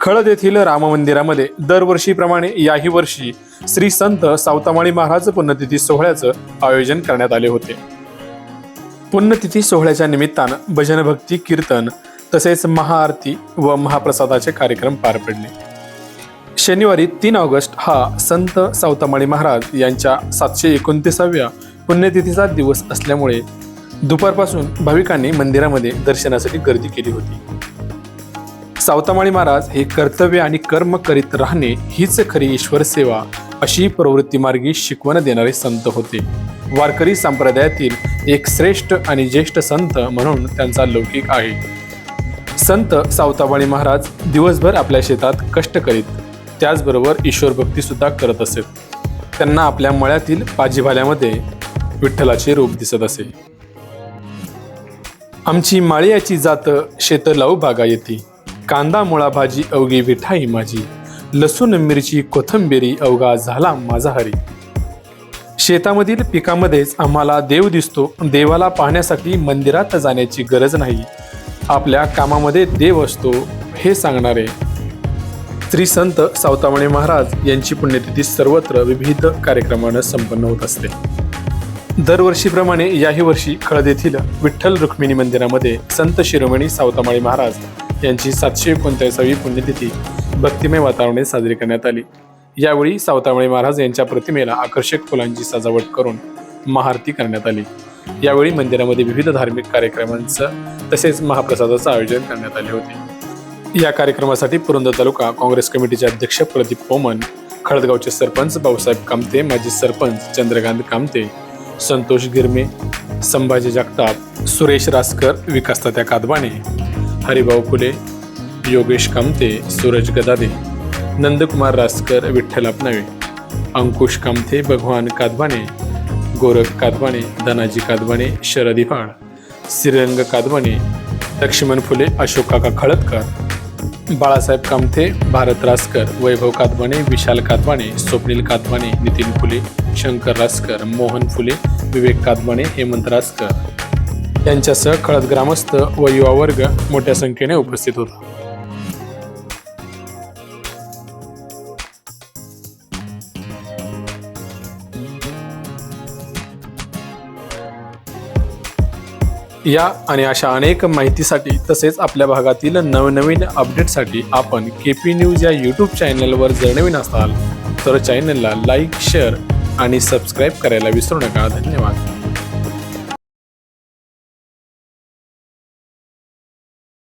खळद येथील राम मंदिरामध्ये दरवर्षीप्रमाणे याही वर्षी श्री संत सावतामाळी महाराज पुण्यतिथी सोहळ्याचं आयोजन करण्यात आले होते. पुण्यतिथी सोहळ्याच्या निमित्तानं भजन भक्ती कीर्तन तसेच महाआरती व महाप्रसादाचे कार्यक्रम पार पडले. शनिवारी तीन ऑगस्ट हा संत सावतामाळी महाराज यांच्या सातशे एकोणतीसाव्या पुण्यतिथीचा दिवस असल्यामुळे दुपारपासून भाविकांनी मंदिरामध्ये दर्शनासाठी गर्दी केली होती. सावतामाळी महाराज हे कर्तव्य आणि कर्म करीत राहणे हीच खरी ईश्वर सेवा अशी प्रवृत्तीमार्गी शिकवण देणारे संत होते. वारकरी संप्रदायातील एक श्रेष्ठ आणि ज्येष्ठ संत म्हणून त्यांचा लौकिक आहे. संत सावताबाळी महाराज दिवसभर आपल्या शेतात कष्ट करीत त्याचबरोबर ईश्वर भक्ती सुद्धा करत असत त्यांना आपल्या मळ्यातील भाजीपाल्यामध्ये विठ्ठलाचे रूप दिसत असे. आमची माळियाची जात शेत लावू बागा येते कांदा मुळा भाजी अवघी विठाई माझी. लसूण मिरची कोथंबिरी अवघा झाला माझा हरी. शेतामधील पिकामध्येच आम्हाला देव दिसतो. देवाला पाहण्यासाठी मंदिरात जाण्याची गरज नाही. आपल्या कामामध्ये देव असतो हे सांगणारे. श्री संत सावतामणे महाराज यांची पुण्यतिथी सर्वत्र विविध कार्यक्रमानं संपन्न होत असते. दरवर्षीप्रमाणे याही वर्षी खळद येथील विठ्ठल रुक्मिणी मंदिरामध्ये संत शिरोमणी सावतामाळी महाराज यांची सातशे एकोणचाळीसावी पुण्यतिथी भक्तिमय वातावरणात साजरी करण्यात आली. यावेळी सावतामळे महाराज यांच्या प्रतिमेला आकर्षक फुलांची सजावट करून महाआरती करण्यात आली. यावेळी मंदिरामध्ये विविध धार्मिक कार्यक्रमांचं तसेच महाप्रसादाचं आयोजन करण्यात आले होते. या कार्यक्रमासाठी पुरंदर तालुका काँग्रेस कमिटीचे अध्यक्ष प्रदीप पोमन खळदगावचे सरपंच भाऊसाहेब कामते माजी सरपंच चंद्रकांत कामते संतोष गिरमे संभाजी जगताप सुरेश रासकर विकास तात्या कादबाणे हरिभाऊ फुले योगेश कामते सूरज गदादे नंदकुमार रासकर विठ्ठल आपनावे अंकुश कामते भगवान कादवाने गोरख कादवाने धनाजी कादवाने शरदी फाळ श्रीरंग कादवाने लक्ष्मण फुले अशोक काका खळदकर बाळासाहेब कामथे भारत रासकर वैभव कादवाने विशाल कादवाने स्वप्नील कादवाने नितीन फुले शंकर रासकर मोहन फुले विवेक कादवाने हेमंत रासकर. यांच्यासह खळद ग्रामस्थ व युवा वर्ग मोठ्या संख्येने उपस्थित होता. या आणि अशा अनेक माहितीसाठी तसेच आपल्या भागातील नवनवीन अपडेटसाठी आपण के पी न्यूज या यूट्यूब चॅनलवर जर नवीन असाल तर चॅनलला लाईक शेअर आणि सबस्क्राईब करायला विसरू नका. धन्यवाद.